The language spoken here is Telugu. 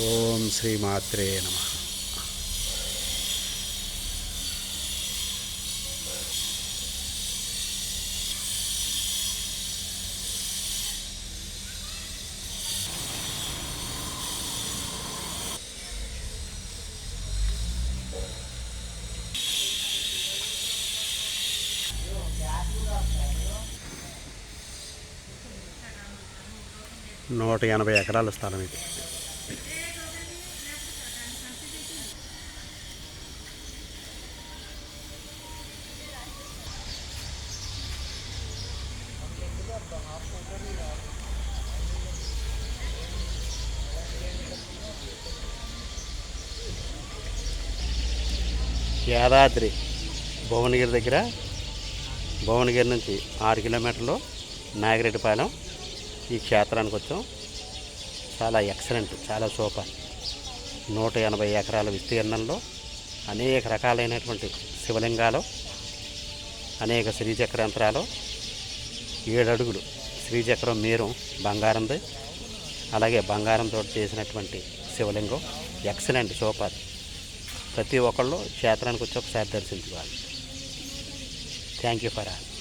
ఓం శ్రీ మాత్రే నమ. నూట ఎనభై ఎకరాల స్థలం ఇది. యాదాద్రి భువనగిరి దగ్గర భువనగిరి నుంచి ఆరు కిలోమీటర్లు నాగిరెడ్డిపాలెం ఈ క్షేత్రానికి వచ్చాం. చాలా ఎక్సలెంట్ చాలా సూపర్ నూట ఎనభై ఎకరాల విస్తీర్ణంలో అనేక రకాలైనటువంటి శివలింగాలు అనేక శ్రీచక్ర యంత్రాలు ఏడు అడుగులు శ్రీచక్రం మీరం బంగారంది అలాగే బంగారంతో చేసినటువంటి శివలింగం. ఎక్సలెంట్ సూపర్ ప్రతి ఒక్కళ్ళు క్షేత్రానికి వచ్చి ఒకసారి దర్శించుకోవాలి. Thank you for all